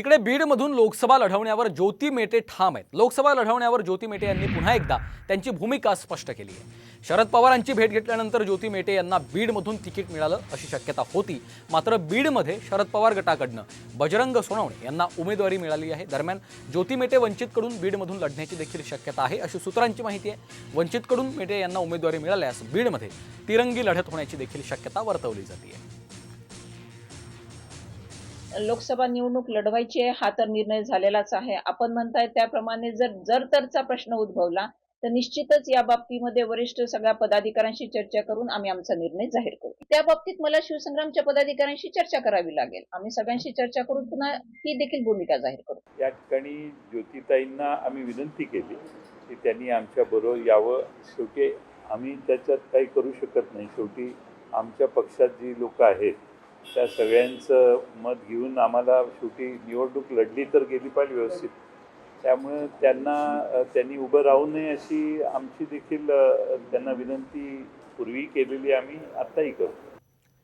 तिकडे बीडमधून लोकसभा लढवण्यावर ज्योती मेटे ठाम आहेत. लोकसभा लढवण्यावर ज्योती मेटे यांनी पुन्हा एकदा त्यांची भूमिका स्पष्ट केली आहे. शरद पवारांची भेट घेतल्यानंतर ज्योती मेटे यांना बीडमधून तिकीट मिळालं अशी शक्यता होती. मात्र बीडमध्ये शरद पवार गटाकडनं बजरंग सोनवणे यांना उमेदवारी मिळाली आहे. दरम्यान ज्योती मेटे वंचितकडून बीडमधून लढण्याची देखील शक्यता आहे अशी सूत्रांची माहिती आहे. वंचितकडून मेटे यांना उमेदवारी मिळाल्यास बीडमध्ये तिरंगी लढत होण्याची देखील शक्यता वर्तवली जाते. लोकसभा निवडणूक लढवायची आहे हा तर निर्णय झालेलाच आहे. आपण म्हणताय त्याप्रमाणे जर जर तरचा प्रश्न उद्भवला तर निश्चितच या बाबतीमध्ये वरिष्ठ सगळ्या पदाधिकाऱ्यांशी चर्चा करून आम्ही आमचा निर्णय जाहीर करू. त्या बाबतीत मला शिवसंग्रामच्या पदाधिकाऱ्यांशी चर्चा करावी लागेल. आम्ही सगळ्यांशी चर्चा करून पुन्हा ही देखील भूमिका जाहीर करू. या ठिकाणी ज्योतिताईंना आम्ही विनंती केली की त्यांनी आमच्या बरोबर यावं. शेवटी आम्ही त्याच्यात काही करू शकत नाही. शेवटी आमच्या पक्षात जी लोक आहेत त्या सगळ्यांचं मत घेऊन आम्हाला शेवटी निवडणूक लढली तर गेली पाहिजे व्यवस्थित. त्यामुळे त्यांना त्यांनी उभं राहू नये अशी आमची देखील त्यांना विनंती पूर्वी केलेली आम्ही आत्ताही करतो.